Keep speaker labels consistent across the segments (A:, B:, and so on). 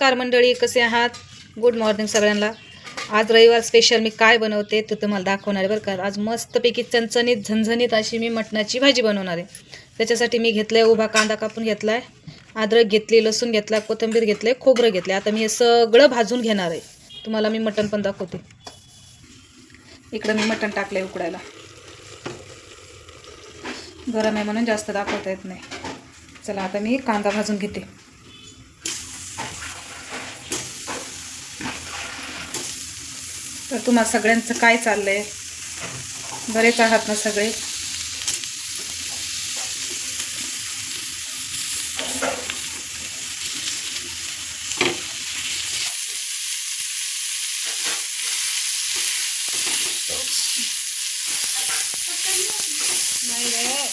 A: नमस्कार मंडळी कसे आहात? गुड मॉर्निंग सगळ्यांना. आज रविवार स्पेशल मी काय बनवते ते तुम्हाला दाखवणार आहे बरं का. आज मस्तपैकी चणचणीत झणझणीत अशी मी मटणाची भाजी बनवणार आहे. त्याच्यासाठी मी घेतलं आहे उभा कांदा कापून घेतला आहे अद्रक घेतली लसूण घेतला कोथिंबीर घेतले खोबरं घेतलं आता मी हे सगळं भाजून घेणार आहे. तुम्हाला मी मटण पण दाखवते. इकडं मी मटण टाकलं आहे उकडायला. गरम आहे म्हणून जास्त दाखवता येत नाही. चला आता मी कांदा भाजून घेते. तर तुम्हाला सगळ्यांचं काय चाललं आहे बरेच आहात ना सगळे नाही रे.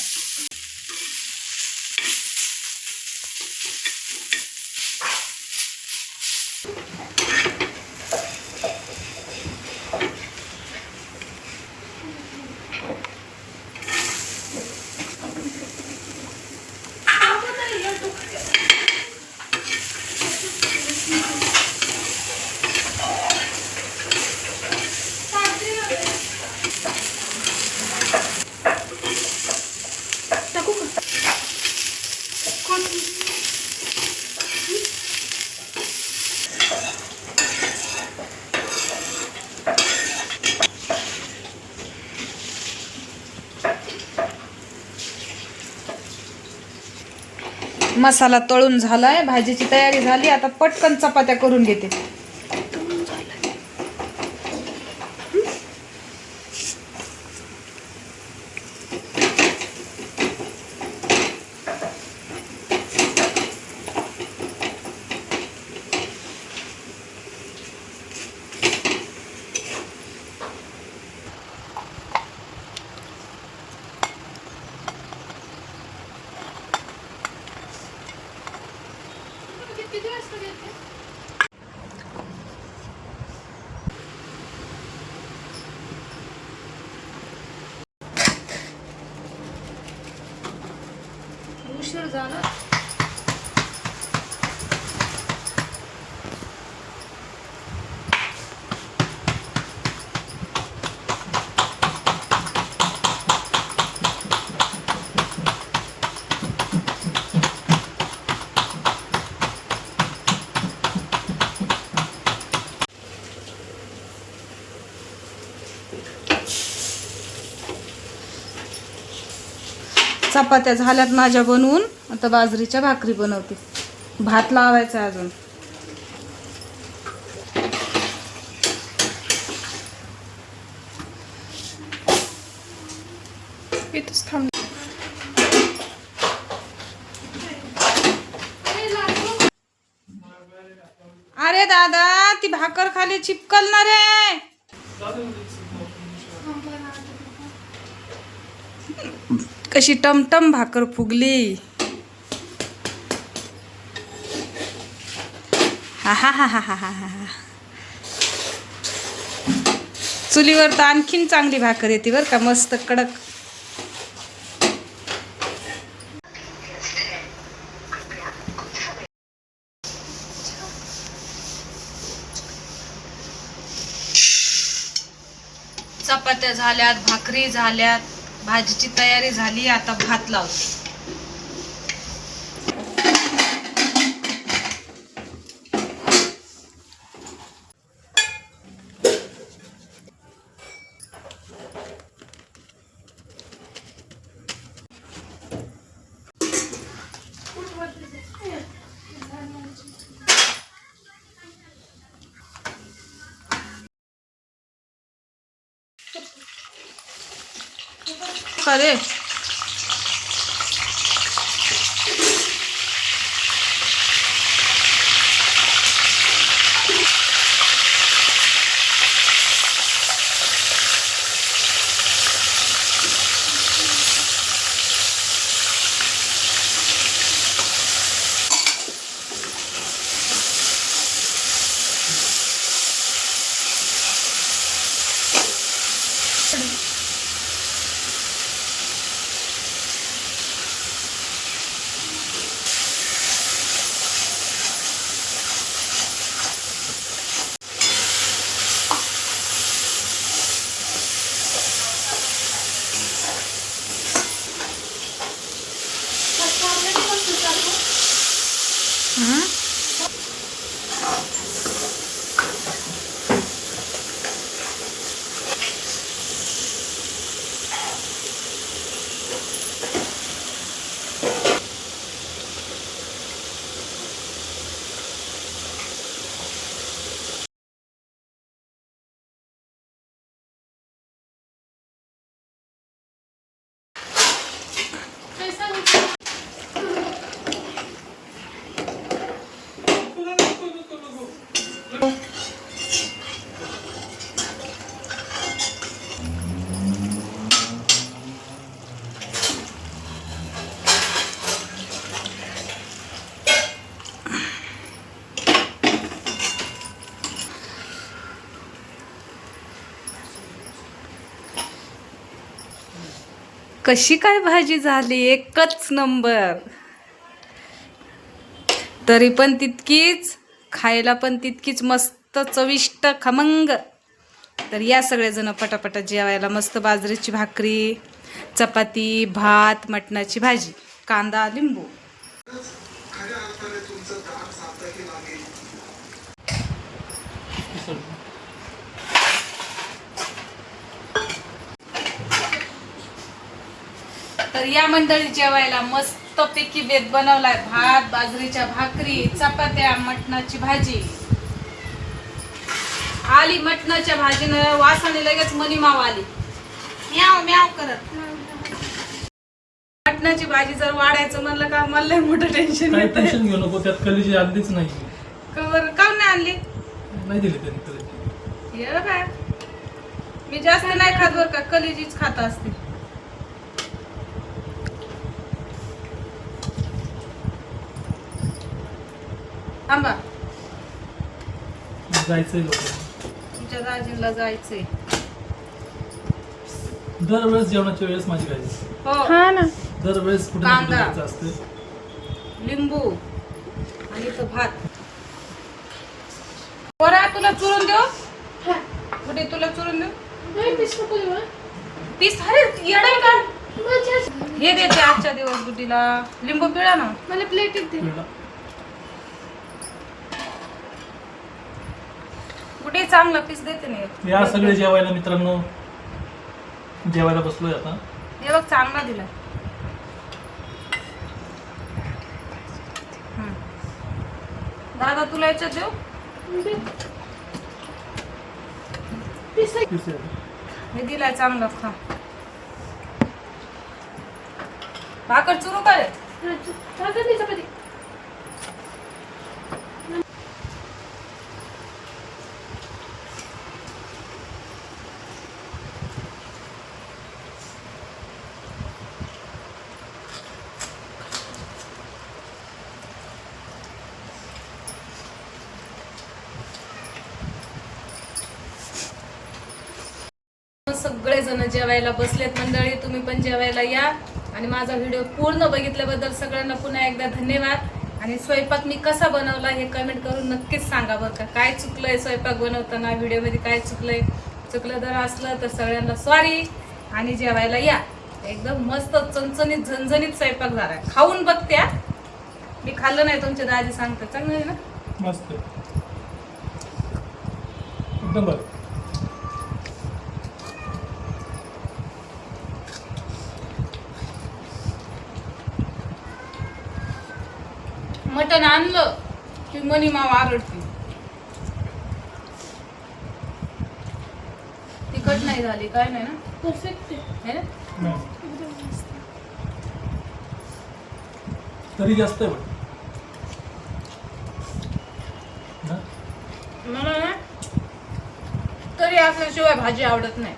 A: टाकू का मसाला तळून झालाय भाजीची तयारी झाली आता पटकन चपात्या करून घेते. Görüşürüz Ahmet. चपात्या झाल्यात माझ्या बनवून. आता बाजरीच्या भाकरी बनवते. भात लावायचा आहे अजून. थांब. अरे दादा ती भाकर खाली चिपकल ना रे कशी टमटम भाकर फुगली. चुलीवर तर आणखीन चांगली भाकर येते बर का मस्त कडक. चपात्या झाल्यात भाकरी झाल्यात. भाजीची तयारी झाली आता भात लावते. parede. कशी काय भाजी झाली? एकच नंबर. तरी पण तितकीच खायला पण तितकीच मस्त चविष्ट खमंग. तर या सगळेजणं पटापटा जेवायला मस्त बाजरीची भाकरी चपाती भात मटणाची भाजी कांदा लिंबू. तर या मंडळी जेवायला मस्त पैकी बेत बनवलाय. भात बाजरीच्या भाकरी चपात्या मटणाची भाजी. आली मटणाच्या भाजीनं वासाने लगेच मनी माव आली. म्याव म्याव करत. मटणाची भाजी जर वाढायचं म्हणलं का मला मोठं टेन्शन
B: काही टेन्शन घेऊ नको त्यात कलीची आणलीच नाही.
A: कवर काऊन नाही आणली?
B: नाही दिली त्यांनी कलीची.
A: ये बाय मी जास्त नाही खात बर का कलिजीच खात असते. थांबा.
B: जायचंय लोक.
A: तुमच्या दाजीला जायचंय.
B: दरवेळेस जेवणाच्या वेळेस माझी गाडी
A: हो.
C: हा ना.
B: दरवेळेस कुठे ना कुठे
A: कांदा.
B: जायचं असते.
A: लिंबू. आणि तो भात. पोरा तुला चुरून देऊ? कुठे तुला चुरून देऊ? पीस अरे येडाय का? हे देते आजच्या दिवस गुड्डीला लिंबू पिळा ना.
C: मला प्लेट दे.
A: गुड्डी चांगला पीस देते ना
B: या सगळे जेवायला मित्रांनो जेवायला बसलोय आता.
A: हे बघ चांगला दिला. हम्म. दादा तुला याच्यात देऊ?
B: पीस.
A: हे दिलाय चांगला खा. भाकर चुरू करे.
C: चपाती.
A: सगळेजण जेवायला बसलेत. मंडळी तुम्ही पण जेवायला या. आणि माझा व्हिडिओ पूर्ण बघितल्याबद्दल सगळ्यांना पुन्हा एकदा धन्यवाद. आणि स्वयंपाक मी कसा बनवला हे कमेंट करून नक्कीच सांगा बरं का. काय चुकलंय स्वयंपाक बनवताना? व्हिडिओमध्ये काय चुकलंय? चुकलं जर असलं तर सगळ्यांना सॉरी आणि जेवायला या. एकदम मस्त चणचणीत झणझणीत स्वयंपाक झाला. खाऊन बघत्या. मी खाल्लं नाही तुमच्या दाजी सांगते चांगलं आहे ना?
B: मस्त. एकदम बरं.
A: मटण आणलं की मनी माव आरडते. तिखट नाही झाली काय नाही ना?
C: परफेक्ट
A: है ना?
B: नाही. तरी जास्त आहे पण ना?
A: मला ना तरी असल्याशिवाय भाजी आवडत नाही.